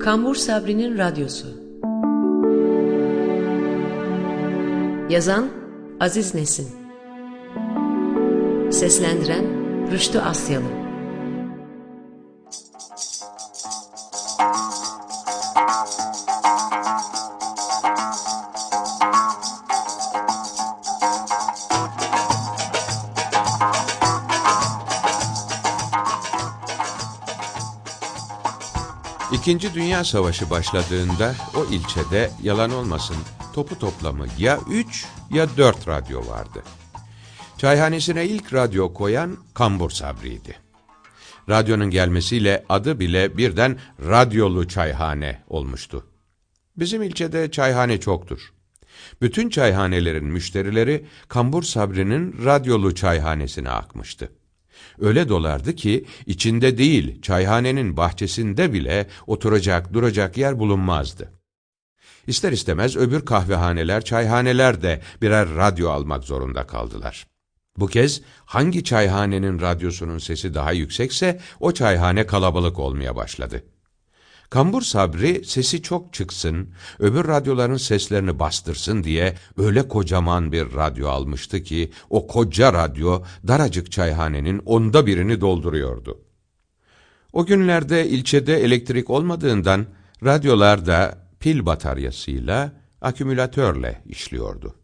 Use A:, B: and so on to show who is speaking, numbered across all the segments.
A: Kambur Sabri'nin Radyosu. Yazan Aziz Nesin. Seslendiren Rüştü Asyalı
B: İkinci Dünya Savaşı başladığında o ilçede yalan olmasın topu toplamı ya 3 ya 4 radyo vardı. Çayhanesine ilk radyo koyan Kambur Sabri'ydi. Radyonun gelmesiyle adı bile birden radyolu çayhane olmuştu. Bizim ilçede çayhane çoktur. Bütün çayhanelerin müşterileri Kambur Sabri'nin radyolu çayhanesine akmıştı. Öyle dolardı ki içinde değil çayhanenin bahçesinde bile oturacak duracak yer bulunmazdı. İster istemez öbür kahvehaneler, çayhaneler de birer radyo almak zorunda kaldılar. Bu kez hangi çayhanenin radyosunun sesi daha yüksekse o çayhane kalabalık olmaya başladı. Kambur Sabri sesi çok çıksın, öbür radyoların seslerini bastırsın diye öyle kocaman bir radyo almıştı ki o koca radyo daracık çayhanenin onda birini dolduruyordu. O günlerde ilçede elektrik olmadığından radyolar da pil bataryasıyla, akümülatörle işliyordu.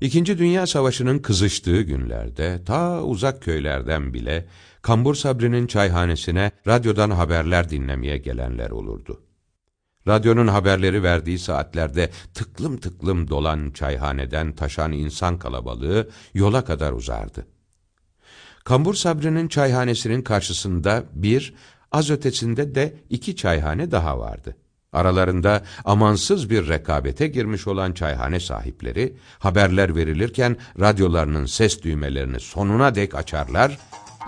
B: İkinci Dünya Savaşı'nın kızıştığı günlerde ta uzak köylerden bile Kambur Sabri'nin çayhanesine radyodan haberler dinlemeye gelenler olurdu. Radyonun haberleri verdiği saatlerde tıklım tıklım dolan çayhaneden taşan insan kalabalığı yola kadar uzardı. Kambur Sabri'nin çayhanesinin karşısında bir, az ötesinde de iki çayhane daha vardı. Aralarında amansız bir rekabete girmiş olan çayhane sahipleri, haberler verilirken radyolarının ses düğmelerini sonuna dek açarlar,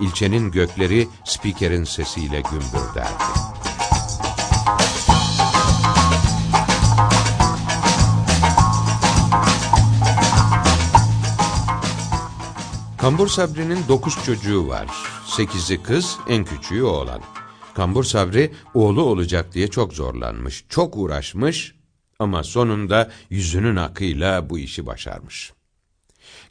B: ilçenin gökleri spikerin sesiyle gümbürderdi. Kambur Sabri'nin dokuz çocuğu var. Sekizi kız, en küçüğü oğlan. Kambur Sabri oğlu olacak diye çok zorlanmış, çok uğraşmış ama sonunda yüzünün akıyla bu işi başarmış.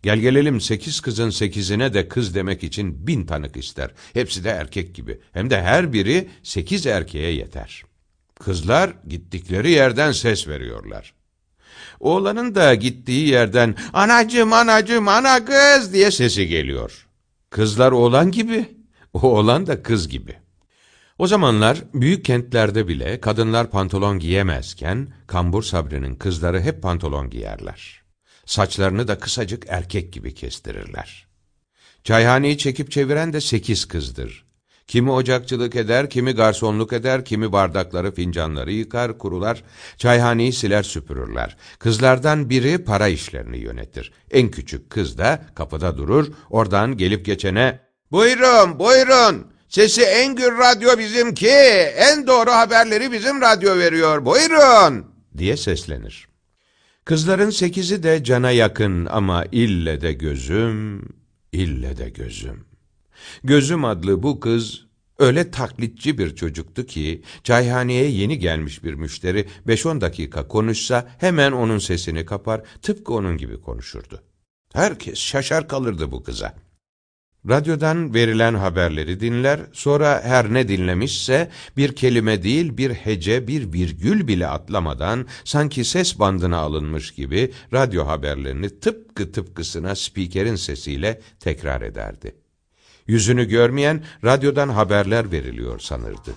B: Gel gelelim sekiz kızın sekizine de kız demek için bin tanık ister. Hepsi de erkek gibi. Hem de her biri sekiz erkeğe yeter. Kızlar gittikleri yerden ses veriyorlar. Oğlanın da gittiği yerden anacım anacım ana kız diye sesi geliyor. Kızlar oğlan gibi, oğlan da kız gibi. O zamanlar büyük kentlerde bile kadınlar pantolon giyemezken Kambur Sabri'nin kızları hep pantolon giyerler. Saçlarını da kısacık erkek gibi kestirirler. Çayhaneyi çekip çeviren de sekiz kızdır. Kimi ocakçılık eder, kimi garsonluk eder, kimi bardakları, fincanları yıkar, kurular, çayhaneyi siler süpürürler. Kızlardan biri para işlerini yönetir. En küçük kız da kapıda durur, oradan gelip geçene ''Buyurun, buyurun, sesi en gür radyo bizimki, en doğru haberleri bizim radyo veriyor, buyurun!'' diye seslenir. Kızların sekizi de cana yakın ama ille de gözüm, ille de gözüm. Gözüm adlı bu kız öyle taklitçi bir çocuktu ki çayhaneye yeni gelmiş bir müşteri 5-10 dakika konuşsa hemen onun sesini kapar tıpkı onun gibi konuşurdu. Herkes şaşar kalırdı bu kıza. Radyodan verilen haberleri dinler, sonra her ne dinlemişse bir kelime değil bir hece, bir virgül bile atlamadan sanki ses bandına alınmış gibi radyo haberlerini tıpkı tıpkısına spikerin sesiyle tekrar ederdi. Yüzünü görmeyen radyodan haberler veriliyor sanırdı.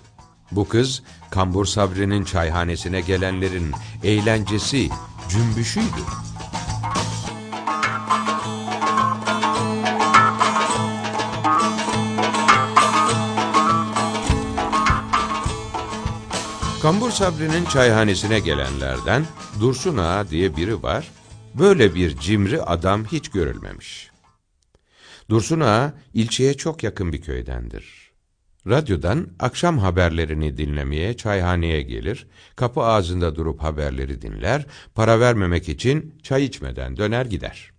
B: Bu kız Kambur Sabri'nin çayhanesine gelenlerin eğlencesi, cümbüşüydü. Kambur Sabri'nin çayhanesine gelenlerden Dursun Ağa diye biri var, böyle bir cimri adam hiç görülmemiş. Dursun Ağa ilçeye çok yakın bir köydendir. Radyodan akşam haberlerini dinlemeye çayhaneye gelir, kapı ağzında durup haberleri dinler, para vermemek için çay içmeden döner gider.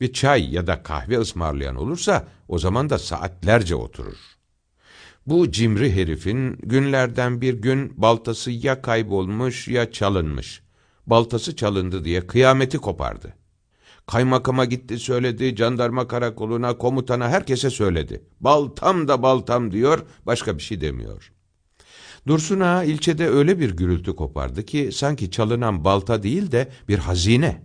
B: Bir çay ya da kahve ısmarlayan olursa o zaman da saatlerce oturur. Bu cimri herifin günlerden bir gün baltası ya kaybolmuş ya çalınmış. Baltası çalındı diye kıyameti kopardı. Kaymakama gitti söyledi, jandarma karakoluna, komutana herkese söyledi. Baltam da baltam diyor, başka bir şey demiyor. Dursun Ağa ilçede öyle bir gürültü kopardı ki sanki çalınan balta değil de bir hazine.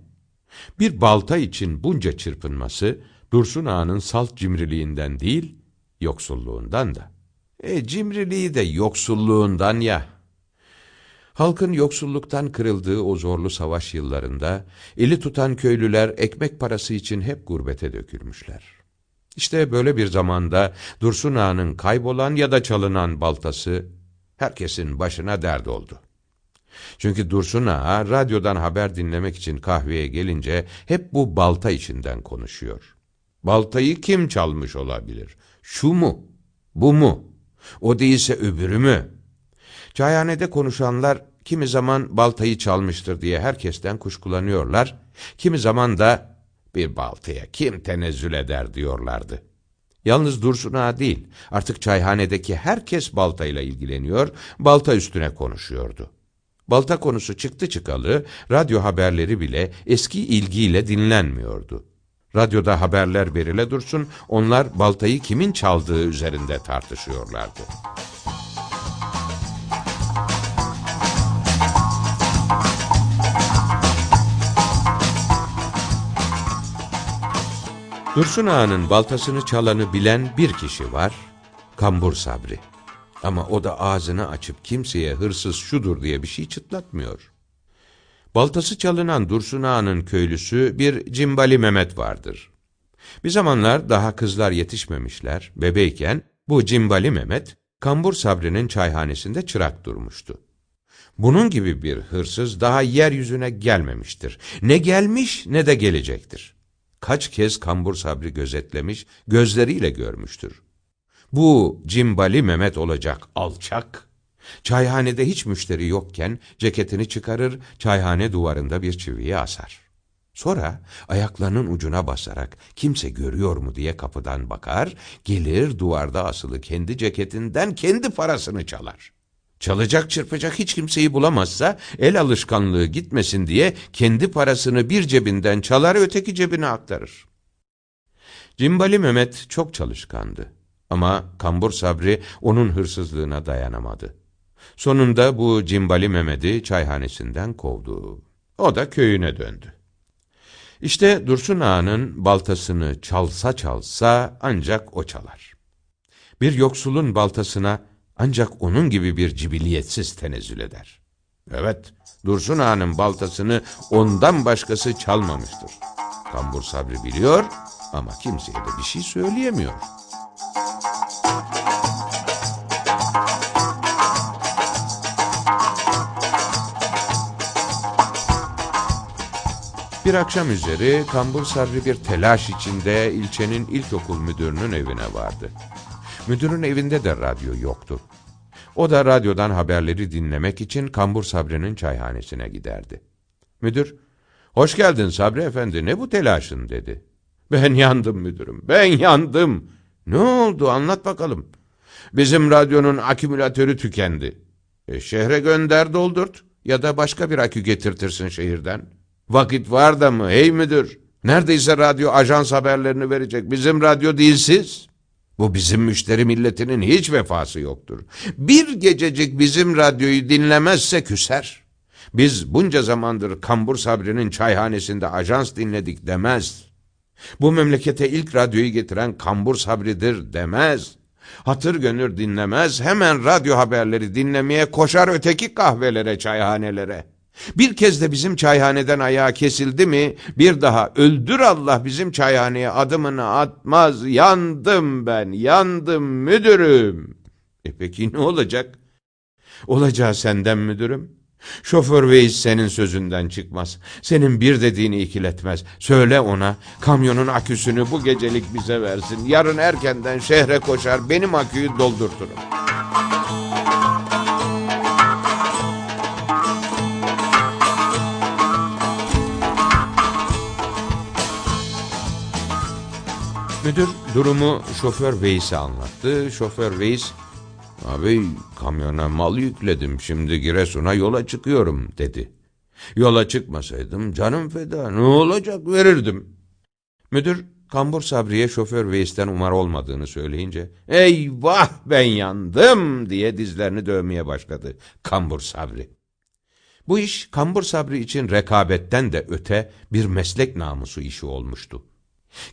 B: Bir balta için bunca çırpınması Dursun Ağa'nın salt cimriliğinden değil, yoksulluğundan da. E cimriliği de yoksulluğundan ya. Halkın yoksulluktan kırıldığı o zorlu savaş yıllarında eli tutan köylüler ekmek parası için hep gurbete dökülmüşler. İşte böyle bir zamanda Dursun Ağa'nın kaybolan ya da çalınan baltası herkesin başına dert oldu. Çünkü Dursun Ağa radyodan haber dinlemek için kahveye gelince hep bu balta işinden konuşuyor. Baltayı kim çalmış olabilir? Şu mu? Bu mu? O değilse öbürü mü? Çayhanede konuşanlar kimi zaman baltayı çalmıştır diye herkesten kuşkulanıyorlar, kimi zaman da bir baltaya kim tenezzül eder diyorlardı. Yalnız Dursun Ağa değil, artık çayhanedeki herkes baltayla ilgileniyor, balta üstüne konuşuyordu. Balta konusu çıktı çıkalı, radyo haberleri bile eski ilgiyle dinlenmiyordu. Radyoda haberler verile dursun, onlar baltayı kimin çaldığı üzerinde tartışıyorlardı. Dursun Ağa'nın baltasını çalanı bilen bir kişi var, Kambur Sabri. Ama o da ağzını açıp kimseye hırsız şudur diye bir şey çıtlatmıyor. Baltası çalınan Dursun Ağa'nın köylüsü bir Cimbali Mehmet vardır. Bir zamanlar daha kızlar yetişmemişler, bebeyken bu Cimbali Mehmet, Kambur Sabri'nin çayhanesinde çırak durmuştu. Bunun gibi bir hırsız daha yeryüzüne gelmemiştir. Ne gelmiş ne de gelecektir. Kaç kez Kambur Sabri gözetlemiş, gözleriyle görmüştür. Bu cimbali Mehmet olacak alçak. Çayhanede hiç müşteri yokken ceketini çıkarır, çayhane duvarında bir çiviyi asar. Sonra ayaklarının ucuna basarak kimse görüyor mu diye kapıdan bakar, gelir duvarda asılı kendi ceketinden kendi parasını çalar. Çalacak çırpacak hiç kimseyi bulamazsa el alışkanlığı gitmesin diye kendi parasını bir cebinden çalar öteki cebine aktarır. Cimbali Mehmet çok çalışkandı. Ama Kambur Sabri onun hırsızlığına dayanamadı. Sonunda bu Cimbali Mehmet'i çayhanesinden kovdu. O da köyüne döndü. İşte Dursun Ağa'nın baltasını çalsa çalsa ancak o çalar. Bir yoksulun baltasına ancak onun gibi bir cibiliyetsiz tenezzül eder. Evet, Dursun Ağa'nın baltasını ondan başkası çalmamıştır. Kambur Sabri biliyor ama kimseye de bir şey söyleyemiyor. Bir akşam üzeri Kambur Sabri bir telaş içinde ilçenin ilkokul müdürünün evine vardı. Müdürün evinde de radyo yoktu. O da radyodan haberleri dinlemek için Kambur Sabri'nin çayhanesine giderdi. Müdür, hoş geldin Sabri Efendi ne bu telaşın dedi. Ben yandım müdürüm, ben yandım. Ne oldu anlat bakalım. Bizim radyonun akümülatörü tükendi. E, şehre gönder doldurt ya da başka bir akü getirtirsin şehirden. Vakit var da mı hey müdür? Neredeyse radyo ajans haberlerini verecek. Bizim radyo dilsiz. Bu bizim müşteri milletinin hiç vefası yoktur. Bir gececik bizim radyoyu dinlemezse küser. Biz bunca zamandır Kambur Sabri'nin çayhanesinde ajans dinledik demez. Bu memlekete ilk radyoyu getiren Kambur Sabri'dir demez. Hatır gönül dinlemez, hemen radyo haberleri dinlemeye koşar öteki kahvelere, çayhanelere. Bir kez de bizim çayhaneden ayağı kesildi mi, bir daha öldür Allah bizim çayhaneye adımını atmaz. Yandım ben, yandım müdürüm. E peki ne olacak? Olacağı senden müdürüm. Şoför Veys senin sözünden çıkmaz. Senin bir dediğini ikiletmez. Söyle ona kamyonun aküsünü bu gecelik bize versin. Yarın erkenden şehre koşar benim aküyü doldurturum. Müdür durumu şoför Veys'e anlattı. Şoför Veys Abi kamyona mal yükledim şimdi Giresun'a yola çıkıyorum dedi. Yola çıkmasaydım canım feda ne olacak verirdim. Müdür Kambur Sabri'ye şoför Veys'ten umar olmadığını söyleyince eyvah ben yandım diye dizlerini dövmeye başladı Kambur Sabri. Bu iş Kambur Sabri için rekabetten de öte bir meslek namusu işi olmuştu.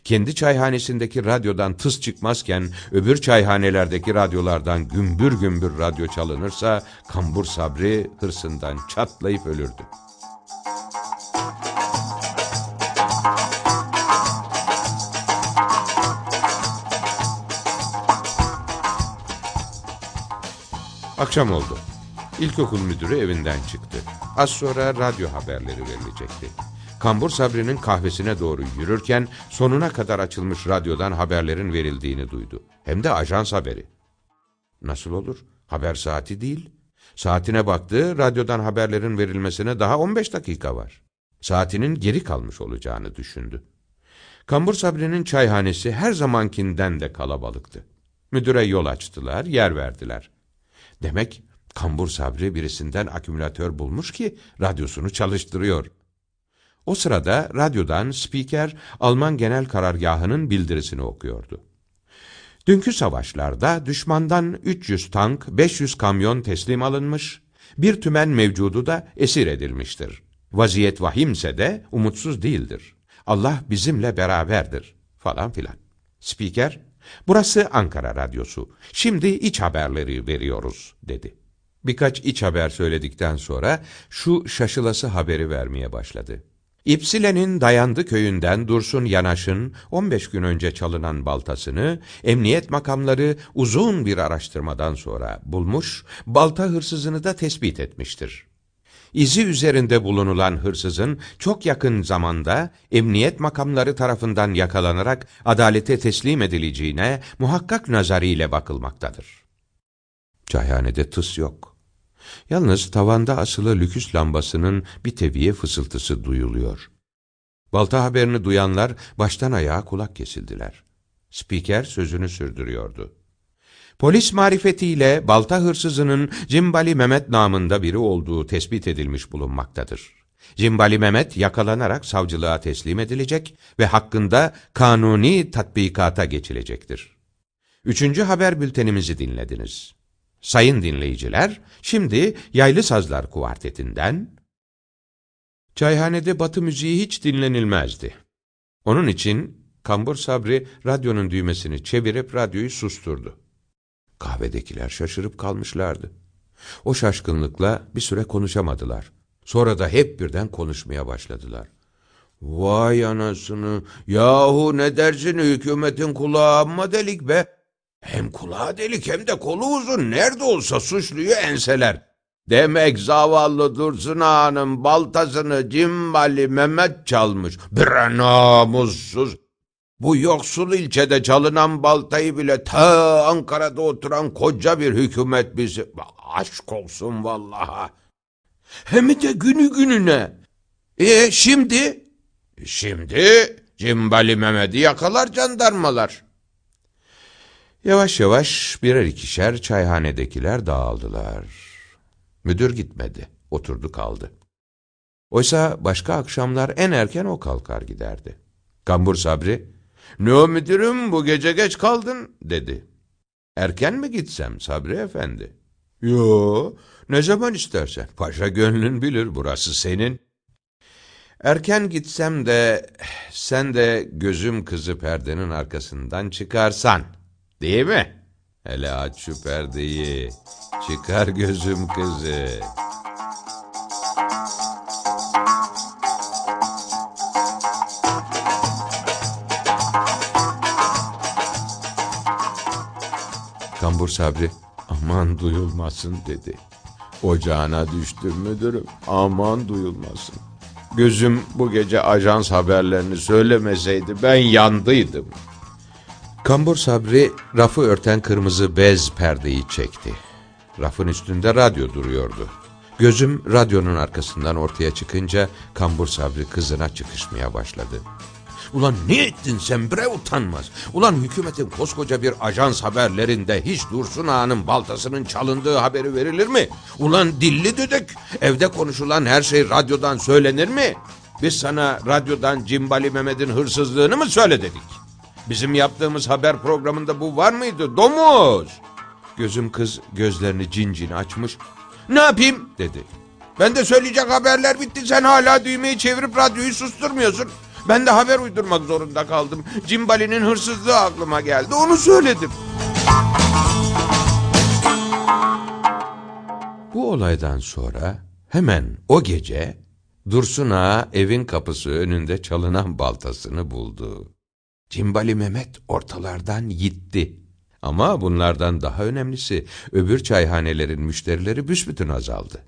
B: Kendi çayhanesindeki radyodan tıs çıkmazken öbür çayhanelerdeki radyolardan gümbür gümbür radyo çalınırsa Kambur Sabri hırsından çatlayıp ölürdü. Akşam oldu. İlkokul müdürü evinden çıktı. Az sonra radyo haberleri verilecekti. Kambur Sabri'nin kahvesine doğru yürürken sonuna kadar açılmış radyodan haberlerin verildiğini duydu. Hem de ajans haberi. Nasıl olur? Haber saati değil. Saatine baktı, radyodan haberlerin verilmesine daha 15 dakika var. Saatinin geri kalmış olacağını düşündü. Kambur Sabri'nin çayhanesi her zamankinden de kalabalıktı. Müdüre yol açtılar, yer verdiler. Demek Kambur Sabri birisinden akümülatör bulmuş ki radyosunu çalıştırıyor. O sırada radyodan spiker Alman Genel Karargahı'nın bildirisini okuyordu. Dünkü savaşlarda düşmandan 300 tank, 500 kamyon teslim alınmış, bir tümen mevcudu da esir edilmiştir. Vaziyet vahimse de umutsuz değildir. Allah bizimle beraberdir falan filan. Spiker, burası Ankara Radyosu. Şimdi iç haberleri veriyoruz dedi. Birkaç iç haber söyledikten sonra şu şaşılası haberi vermeye başladı. İpsile'nin Dayandı köyünden Dursun Yanaş'ın 15 gün önce çalınan baltasını emniyet makamları uzun bir araştırmadan sonra bulmuş, balta hırsızını da tespit etmiştir. İzi üzerinde bulunulan hırsızın çok yakın zamanda emniyet makamları tarafından yakalanarak adalete teslim edileceğine muhakkak nazarıyla bakılmaktadır. Çayhanede tıs yok. Yalnız tavanda asılı lüküs lambasının bir teviye fısıltısı duyuluyor. Balta haberini duyanlar baştan ayağa kulak kesildiler. Spiker sözünü sürdürüyordu. Polis marifetiyle balta hırsızının Cimbali Mehmet namında biri olduğu tespit edilmiş bulunmaktadır. Cimbali Mehmet yakalanarak savcılığa teslim edilecek ve hakkında kanuni tatbikata geçilecektir. Üçüncü haber bültenimizi dinlediniz. Sayın dinleyiciler, şimdi Yaylı Sazlar Kuvartetinden... Çayhanede batı müziği hiç dinlenilmezdi. Onun için Kambur Sabri radyonun düğmesini çevirip radyoyu susturdu. Kahvedekiler şaşırıp kalmışlardı. O şaşkınlıkla bir süre konuşamadılar. Sonra da hep birden konuşmaya başladılar. Vay anasını, yahu ne dersin hükümetin kulağı amma delik be. Hem kulağı delik hem de kolu uzun, nerede olsa suçluyu enseler. Demek zavallı Dursun Ağa'nın baltasını Cimbali Mehmet çalmış. Bir namussuz. Bu yoksul ilçede çalınan baltayı bile ta Ankara'da oturan koca bir hükümet bizi... Aşk olsun vallaha. Hem de günü gününe. E şimdi? Şimdi Cimbali Mehmet'i yakalar jandarmalar. Yavaş yavaş birer ikişer çayhanedekiler dağıldılar. Müdür gitmedi, oturdu kaldı. Oysa başka akşamlar en erken o kalkar giderdi. Kambur Sabri, ''Ne o müdürüm bu gece geç kaldın?'' dedi. ''Erken mi gitsem Sabri efendi?'' ''Yo, ne zaman istersen. Paşa gönlün bilir, burası senin.'' Erken gitsem de sen de gözüm kızı perdenin arkasından çıkarsan, değil mi? Hele aç şu perdeyi, çıkar gözüm kızı. Kambur Sabri, aman duyulmasın dedi. Ocağına düştüm müdürüm, aman duyulmasın. Gözüm bu gece ajans haberlerini söylemeseydi ben yandıydım. Kambur Sabri rafı örten kırmızı bez perdeyi çekti. Rafın üstünde radyo duruyordu. Gözüm radyonun arkasından ortaya çıkınca Kambur Sabri kızına çıkışmaya başladı. Ulan ne ettin sen bre utanmaz. Ulan hükümetin koskoca bir ajans haberlerinde hiç Dursun Ağa'nın baltasının çalındığı haberi verilir mi? Ulan dilli düdük. Evde konuşulan her şey radyodan söylenir mi? Biz sana radyodan Cimbali Mehmet'in hırsızlığını mı söyle? Bizim yaptığımız haber programında bu var mıydı? Domuz! Gözüm kız gözlerini cin cin açmış. Ne yapayım dedi. Ben de söyleyecek haberler bitti. Sen hala düğmeyi çevirip radyoyu susturmuyorsun. Ben de haber uydurmak zorunda kaldım. Cimbali'nin hırsızlığı aklıma geldi. Onu söyledim. Bu olaydan sonra hemen o gece Dursun Ağa evin kapısı önünde çalınan baltasını buldu. Cimbali Mehmet ortalardan gitti. Ama bunlardan daha önemlisi öbür çayhanelerin müşterileri büsbütün azaldı.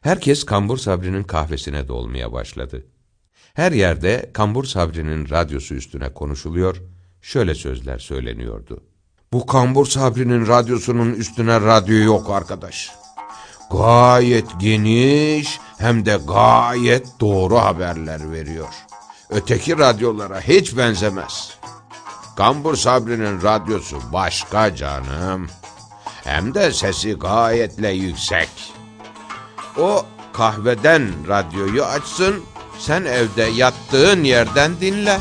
B: Herkes Kambur Sabri'nin kahvesine dolmaya başladı. Her yerde Kambur Sabri'nin radyosu üstüne konuşuluyor, şöyle sözler söyleniyordu. Bu Kambur Sabri'nin radyosunun üstüne radyo yok arkadaş. Gayet geniş hem de gayet doğru haberler veriyor. Öteki radyolara hiç benzemez. Kambur Sabri'nin radyosu başka canım. Hem de sesi gayetle yüksek. O kahveden radyoyu açsın, sen evde yattığın yerden dinle.